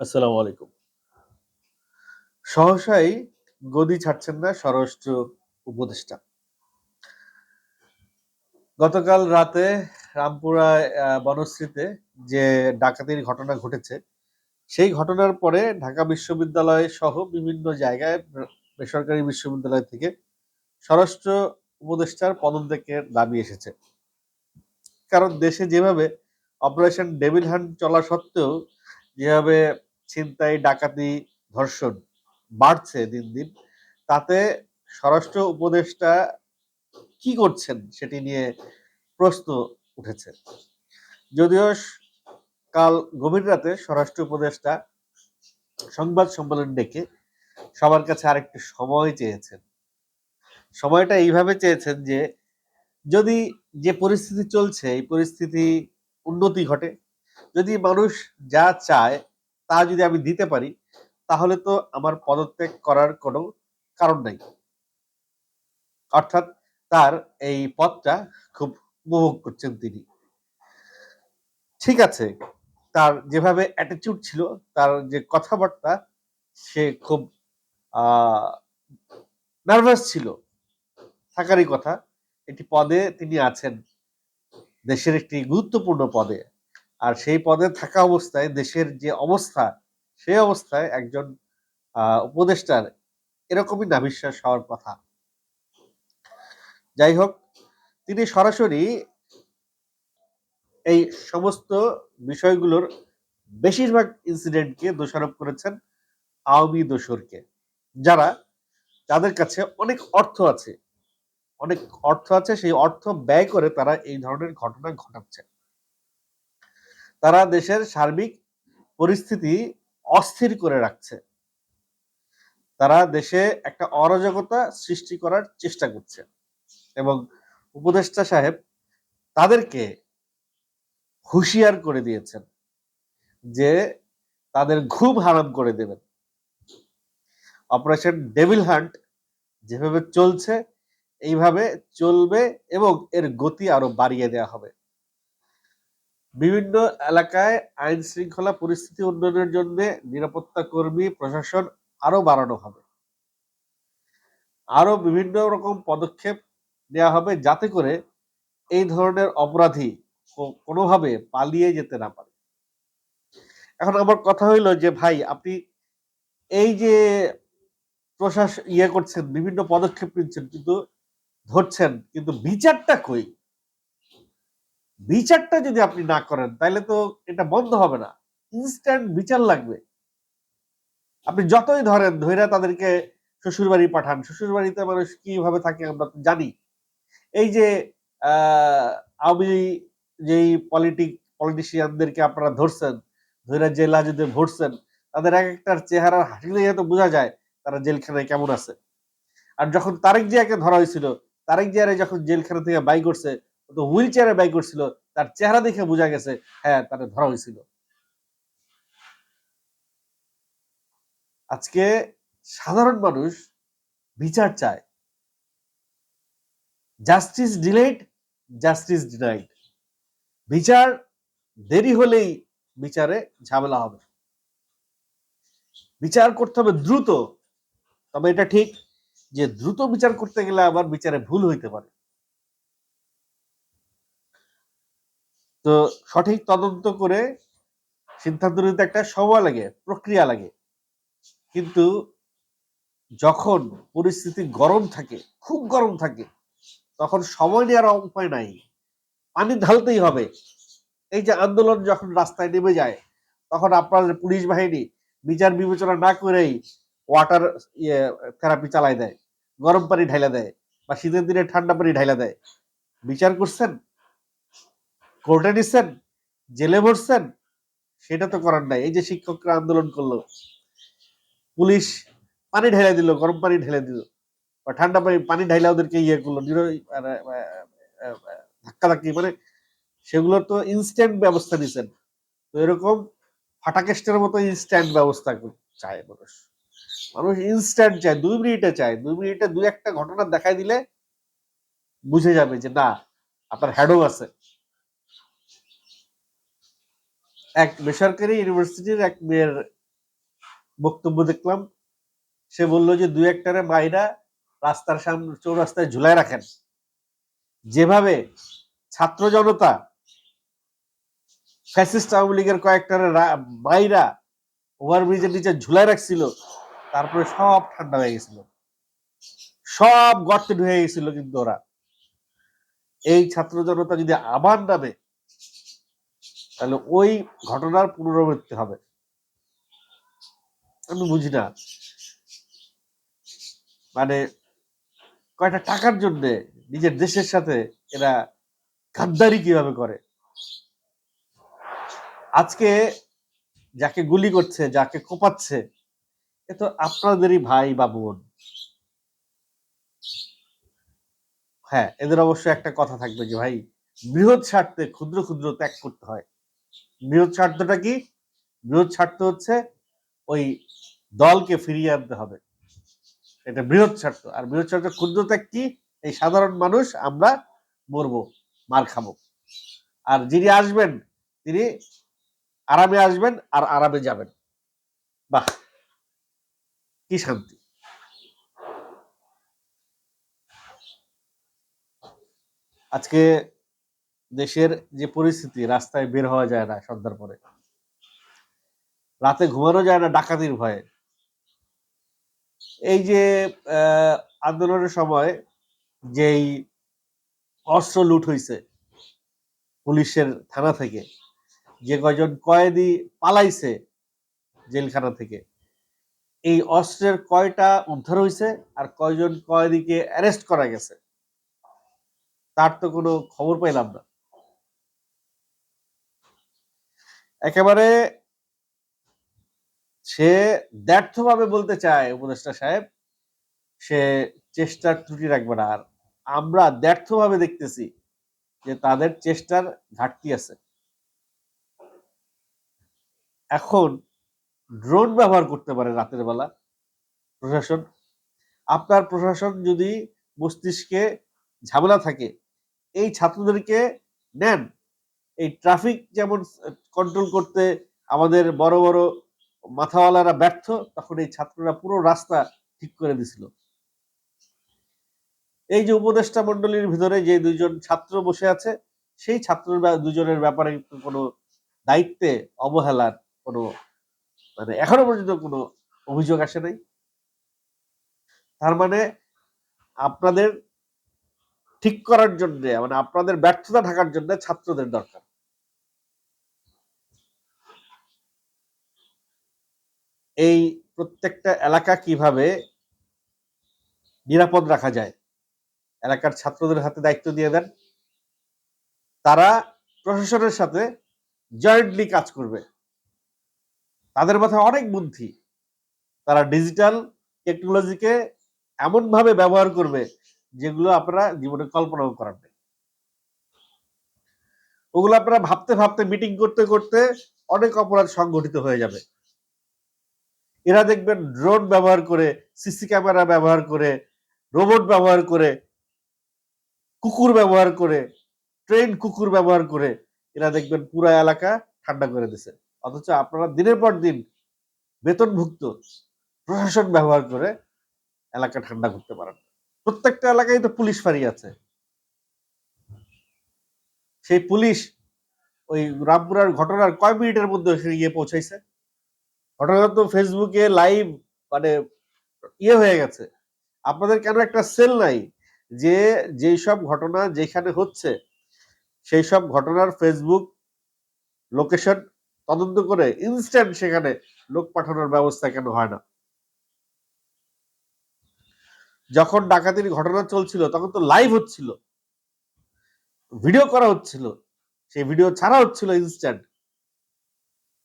আসসালামু আলাইকুম। সহসাই গদি ছাড়ছেন না স্বরাষ্ট্র উপদেষ্টা। গতকাল রাতে রামপুরা বনশ্রীতে যে ডাকাতির ঘটনা ঘটেছে, সেই ঘটনার পরে ঢাকা বিশ্ববিদ্যালয় সহ বিভিন্ন জায়গায় বেসরকারি বিশ্ববিদ্যালয় থেকে স্বরাষ্ট্র উপদেষ্টার পদত্যাগের দাবি এসেছে। কারণ দেশে যেভাবে অপারেশন ডেভিল হান্ট চলা সত্ত্বেও, যেভাবে ছিনতাই, ডাকাতি, ধর্ষণ বাড়ছে দিন দিন, তাতে স্বরাষ্ট্র উপদেষ্টা কি করছেন সেটি নিয়ে প্রশ্ন উঠেছে। যদিও কাল গভীর রাতে স্বরাষ্ট্র উপদেষ্টা সংবাদ সম্মেলন ডেকে সবার কাছে আরেকটু সময় চেয়েছেন। সময়টা এইভাবে চেয়েছেন যে, যদি যে পরিস্থিতি চলছে, এই পরিস্থিতি উন্নতি ঘটে, যদি মানুষ যা চায় তা যদি আমি দিতে পারি, তাহলে তো আমার পদত্যাগ করার কোনো কারণ নাই। অর্থাৎ তার এই পদটা খুব উপভোগ করছেন তিনি। ঠিক আছে, তার যেভাবে অ্যাটিটিউড ছিল, তার যে কথাবার্তা, সে খুব নার্ভাস ছিল। থাকারই কথা একটি পদে তিনি আছেন। দেশের একটি গুরুত্বপূর্ণ পদে। আর সেই পদে থাকা অবস্থায় দেশের যে অবস্থা, সেই অবস্থায় একজন উপদেষ্টার এরকমই নাভিশ্বাস হওয়ার কথা। যাই হোক, তিনি সরাসরি এই সমস্ত বিষয়গুলোর বেশিরভাগ ইনসিডেন্টকে দোষারোপ করেছেন আওয়ামী দোসরকে যারা যাদের কাছে অনেক অর্থ আছে। অনেক অর্থ আছে, সেই অর্থ ব্যয় করে তারা এই ধরনের ঘটনা ঘটাচ্ছে তারা দেশের সার্বিক পরিস্থিতি অস্থির করে রাখছে। তারা দেশে একটা অরাজকতা সৃষ্টি করার চেষ্টা করছে এবং উপদেষ্টা সাহেব তাদেরকে হুঁশিয়ার করে দিয়েছেন যে তাদের ঘুম হারাম করে দেবেন। অপারেশন ডেভিল হান্ট যেভাবে চলছে, এইভাবে চলবে এবং এর গতি আরও বাড়িয়ে দেওয়া হবে। বিভিন্ন এলাকায় আইন শৃঙ্খলা পরিস্থিতি উন্নয়নের জন্য নিরাপত্তা কর্মী, প্রশাসন আরও বাড়ানো হবে। আরও বিভিন্ন রকম পদক্ষেপ নেওয়া হবে যাতে করে এই ধরনের অপরাধী কোনোভাবে পালিয়ে যেতে না পারে। এখন আমার কথা হইল যে, ভাই, আপনি এই যে প্রশাসন ইয়ে করছেন, বিভিন্ন পদক্ষেপ নিচ্ছেন কিন্তু ধরছেন, কিন্তু বিচারটা কই? বিচারটা যদি আপনি না করেন তাহলে তো এটা বন্ধ হবে না। ইনস্ট্যান্ট বিচার লাগবে। আপনি যতই ধরেন ধৈরা তাদেরকে শ্বশুর বাড়ি পাঠান শ্বশুর বাড়িতে মানুষ কীভাবে থাকে আমরা তো জানি। এই যে আওয়ামী যেই পলিটিক পলিটিশিয়ানদেরকে আপনারা ধরছেন ধৈরা জেল হাজতে ভরছেন, তাদের এক একটার চেহারার হাসিলে তো বোঝা যায় তারা জেলখানায় কেমন আছে। আর যখন তারেক জিয়াকে ধরা হয়েছিল, তারেক জিয়ারে যখন জেলখানা থেকে বাই করছে তো হুইল চেয়ারে বাই করছিল, তার চেহারা দেখে বোঝা গেছে হ্যাঁ তারা ধরা হয়েছিল। আজকে সাধারণ মানুষ বিচার চায়। Justice delayed, justice denied. বিচার দেরি হলেই বিচারে ঝামেলা হবে। বিচার করতে হবে দ্রুত, তবে এটা ঠিক যে দ্রুত বিচার করতে গেলে আবার বিচারে ভুল হইতে পারে। তো সঠিক তদন্ত করে সিদ্ধান্ত নিতে একটা সময় লাগে, প্রক্রিয়া লাগে। কিন্তু যখন পরিস্থিতি গরম থাকে, খুব গরম থাকে, তখন সময় নেওয়ার উপায় নাই। পানি ঢালতেই হবে। এই যে আন্দোলন যখন রাস্তায় নেমে যায়, তখন আপনার পুলিশ বাহিনী বিচার বিবেচনা না করেই ওয়াটার ইয়ে থেরাপি চালাই দেয়, গরম পানি ঢাইলা দেয় বা শীতের দিনে ঠান্ডা পানি ঢাইলা দেয়। বিচার করছেন? কোর্টে নিচ্ছেন জেলে ভরছেন, সেটা তো করার নাই। এই যে শিক্ষকরা আন্দোলন করল, পুলিশ পানি ঢেলে দিল, গরম পানি ঢেলে দিল, বা ঠান্ডা পানি পানি ঢাইলা ওদেরকে ইয়ে করল ধাক্কা ধাক্কি মানে সেগুলোর তো ইনস্ট্যান্ট ব্যবস্থা নিছেন। তো এরকম ফাটাকেস্টের মতো ইনস্ট্যান্ট ব্যবস্থা চায় মানুষ। মানুষ ইনস্ট্যান্ট চায়, দুই মিনিটে চায়। দুই মিনিটে দুই একটা ঘটনা দেখাই দিলে বুঝে যাবে যে, না, আপনার হ্যাডও আছে। এক বেসরকারি ইউনিভার্সিটির এক মেয়ের বক্তব্য দেখলাম। সে বলল যে, দুই একটারে মাইরা রাস্তার সামনে চৌরাস্তায় ঝুলায় রাখেন। যেভাবে ছাত্র জনতা ফ্যাসিস্ট আওয়ামী লীগের কয়েকটারে মাইরা ওভারব্রিজের নিচে ঝুলায় রাখছিল, তারপরে সব ঠান্ডা হয়ে গেছিল। সব গর্তে ঢুকে গেছিল কিন্তু ওরা। এই ছাত্র জনতা যদি আবার নামে তাহলে ওই ঘটনার পুনরাবৃত্তি হবে। আমি বুঝি না। মানে কয়টা টাকার জন্য নিজের দেশের সাথে এরা গাদ্দারি কীভাবে করে? আজকে যাকে গুলি করছে, যাকে কোপাচ্ছে, এ তো আপনাদেরই ভাই বা বোন। হ্যাঁ এদের অবশ্য একটা কথা থাকবে যে ভাই, বৃহৎ স্বার্থে ক্ষুদ্র ক্ষুদ্র ত্যাগ করতে হয়। বৃহৎ স্বার্থটা কি? বৃহৎ স্বার্থ হচ্ছে ওই দলকে ফিরিয়ে আনতে হবে। এটা বৃহৎ স্বার্থ। আর বৃহৎ স্বার্থ ক্ষুদ্র ত্যাগ কি? এই সাধারণ মানুষ, আমরা মরবো, মার খাব। আর যিনি আসবেন, তিনি আরামে আসবেন আর আরামে যাবেন। বাহ! কি শান্তি। আজকে দেশের যে পরিস্থিতি, রাস্তায় বের হওয়া যায় না সন্ধ্যার পরে। রাতে ঘুমানো যায় না ডাকাতির ভয়ে। এই যে আন্দোলনের সময় যেই অস্ত্র লুট হয়েছে পুলিশের থানা থেকে, যে কয়জন কয়েদি পালাইছে জেলখানা থেকে, এই অস্ত্রের কয়টা উদ্ধার হয়েছে আর কয়জন কয়েদিকে অ্যারেস্ট করা গেছে, তার তো কোনো খবর পাইলাম না। একেবারে সে ব্যর্থভাবে বলতে চায় উপদেষ্টা সাহেব, সে চেষ্টার ত্রুটি রাখবে না। আর আমরা ব্যর্থভাবে দেখতেছি যে তাদের চেষ্টার ঘাটতি আছে। এখন ড্রোন ব্যবহার করতে পারে রাতের বেলা প্রশাসন। আপনার প্রশাসন যদি মস্তিষ্কে ঝামেলা থাকে, এই ছাত্রদেরকে নেন। এই ট্রাফিক যেমন কন্ট্রোল করতে আমাদের বড় বড় মাথাওয়ালারা ব্যর্থ, তখন এই ছাত্ররা পুরো রাস্তা ঠিক করে দিছিল। এই যে উপদেষ্টা মন্ডলীর ভিতরে যে দুইজন ছাত্র বসে আছে, সেই ছাত্র দুজনের ব্যাপারে কোনো দায়িত্বে অবহেলার কোনো মানে এখনও পর্যন্ত কোনো অভিযোগ আসে নাই। তার মানে আপনাদের ঠিক করার জন্য মানে আপনাদের ব্যর্থতা ঢাকার জন্য ছাত্রদের দরকার। এই প্রত্যেকটা এলাকা কীভাবে নিরাপদ রাখা যায়? এলাকার ছাত্রদের হাতে দায়িত্ব দিয়ে দেন। তারা প্রশাসনের সাথে জয়েন্টলি কাজ করবে। তাদের মাথায় অনেক বুদ্ধি। তারা ডিজিটাল টেকনোলজিকে এমন ভাবে ব্যবহার করবে, যেগুলো আপনারা জীবনে কল্পনাও করার নেই। ওগুলো আপনারা ভাবতে ভাবতে মিটিং করতে করতে অনেক অপরাধ সংগঠিত হয়ে যাবে। এরা দেখবেন ড্রোন ব্যবহার করে সিসি ক্যামেরা ব্যবহার করে রোবট ব্যবহার করে, কুকুর ব্যবহার করে ট্রেন কুকুর ব্যবহার করে, এরা দেখবেন পুরো এলাকা ঠান্ডা করে দিছে। অথচ আপনারা দিনের পর দিন বেতনভুক্ত প্রশাসন ব্যবহার করে এলাকা ঠান্ডা করতে পারেন। প্রত্যেকটা এলাকায় তো পুলিশ ফাঁড়ি আছে। সেই পুলিশ ওই রামপুরার ঘটনার কয় মিনিটের মধ্যে গিয়ে পৌঁছাইছে? ঘটনা তো ফেসবুকে লাইভ মানে ইয়ে হয়ে গেছে। আপনাদের কেন একটা সেল নাই যে যেই সব ঘটনা যেখানে হচ্ছে, সেই সব ঘটনার ফেসবুক লোকেশন তদন্ত করে ইনস্ট্যান্ট সেখানে লোক পাঠানোর ব্যবস্থা কেন হয় না? যখন ডাকাতির ঘটনা চলছিল, তখন তো লাইভ হচ্ছিল। ভিডিও করা হচ্ছিল। সেই ভিডিও ছাড়া হচ্ছিল ইনস্ট্যান্ট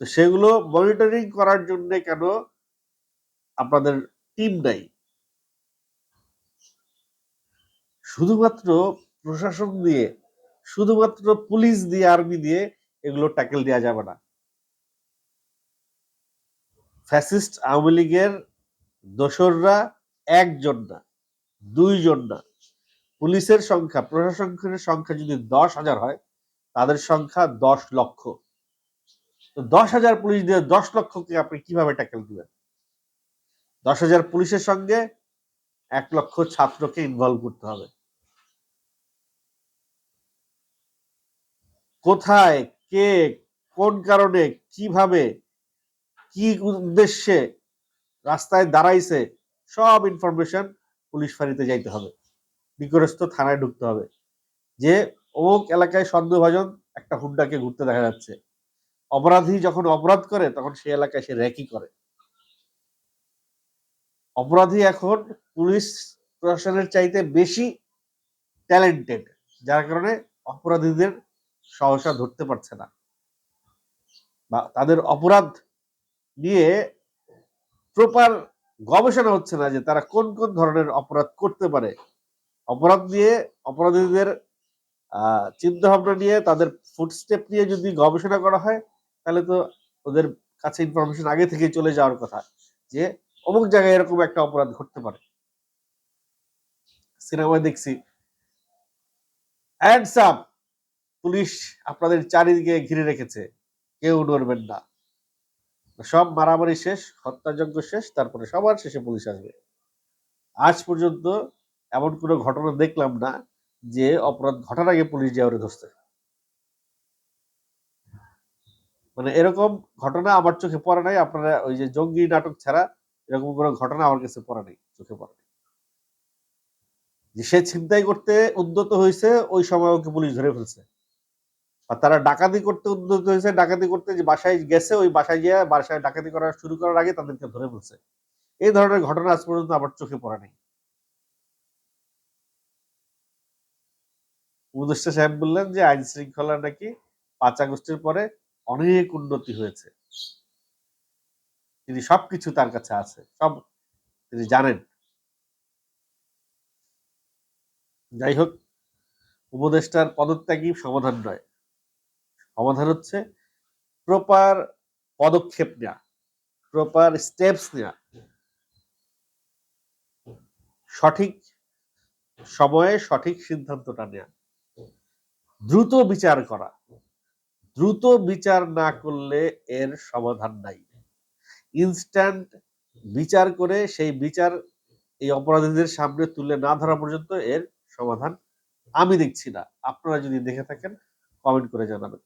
তো সেগুলো মনিটরিং করার জন্য কেন আপনাদের টিম নাই? শুধুমাত্র প্রশাসন দিয়ে, শুধুমাত্র পুলিশ দিয়ে আর্মি দিয়ে এগুলো ট্যাকেল দেওয়া যাবে না। ফ্যাসিস্ট আওয়ামী লীগের দোসররা একজন না, দুইজন না। পুলিশের সংখ্যা, প্রশাসনের সংখ্যা যদি দশ হাজার হয়, তাদের সংখ্যা দশ লক্ষ। তো দশ হাজার পুলিশ দিয়ে দশ লক্ষকে আপনি কীভাবে ট্যাকেল দিবেন? দশ হাজার পুলিশের সঙ্গে এক লক্ষ ছাত্রকে ইনভলভ করতে হবে। কোথায়, কে, কোন কারণে, কীভাবে, কি উদ্দেশ্যে রাস্তায় দাঁড়াইছে, সব ইনফরমেশন পুলিশ ফাঁড়িতে যাইতে হবে। নিকটস্থ থানায় ঢুকতে হবে। যে অমুক এলাকায় সন্দেহভাজন একটা হুন্ডাকে ঘুরতে দেখা যাচ্ছে। অপরাধী যখন অপরাধ করে, তখন সে এলাকায় সে র্যাকি করে। অপরাধী এখন পুলিশ প্রশাসনের চাইতে বেশি ট্যালেন্টেড যার কারণে অপরাধীদের সহসা ধরতে পারছে না। বা তাদের অপরাধ নিয়ে প্রপার গবেষণা হচ্ছে না যে তারা কোন কোন ধরনের অপরাধ করতে পারে। অপরাধ নিয়ে অপরাধীদের চিন্তা ভাবনা নিয়ে তাদের ফুটস্টেপ নিয়ে যদি গবেষণা করা হয় তাহলে তো ওদের কাছে ইনফরমেশন আগে থেকে চলে যাওয়ার কথা যে অমুক জায়গায় এরকম একটা অপরাধ ঘটতে পারে। সিনেমায় দেখছি। হ্যান্ডসাম পুলিশ আপনাদের চারিদিকে ঘিরে রেখেছে। কেউ নড়বেন না। সব মারামারি শেষ, হত্যাযজ্ঞ শেষ, তারপরে সবার শেষে পুলিশ আসবে। আজ পর্যন্ত এমন কোনো ঘটনা দেখলাম না যে অপরাধ ঘটার আগে পুলিশ যাওয়ারে ধরছে। মানে এরকম ঘটনা আমার চোখে পড়ে নাই। আপনারা ওই যে জঙ্গি নাটক ছাড়া এরকম কোনো ঘটনা আমার কাছে পড়ে নাই, চোখে পড়ে নাই। যে সে ছিনতাই করতে উদ্যত হয়েছে, ওই সময় ওকে পুলিশ ধরে ফেলছে। আর তারা ডাকাতি করতে উদ্যত হয়েছে, ডাকাতি করতে যে বাসায় গেছে, ওই বাসায় গিয়ে বাসায় ডাকাতি করা শুরু করার আগে তাদেরকে ধরে ফেলছে। এই ধরনের ঘটনা আজ পর্যন্ত আমার চোখে পড়ে নাই। উপদেষ্টা সাহেব বললেন যে আইন শৃঙ্খলা নাকি পাঁচ আগস্টের পরে অনেক উন্নতি হয়েছে। তিনি সবকিছু তার কাছে আছে, সব তিনি জানেন। যাই হোক, উপদেষ্টার পদত্যাগই সমাধান নয়। সমাধান হচ্ছে প্রপার পদক্ষেপ নেওয়া প্রপার স্টেপস নেওয়া সঠিক সময়ে সঠিক সিদ্ধান্তটা নেওয়া দ্রুত বিচার করা। দ্রুত বিচার না করলে এর সমাধান নাই। ইনস্ট্যান্ট বিচার করে সেই বিচার এই অপরাধীদের সামনে তুলে না ধরা পর্যন্ত এর সমাধান আমি দেখছি না। আপনারা যদি দেখে থাকেন কমেন্ট করে জানাবেন।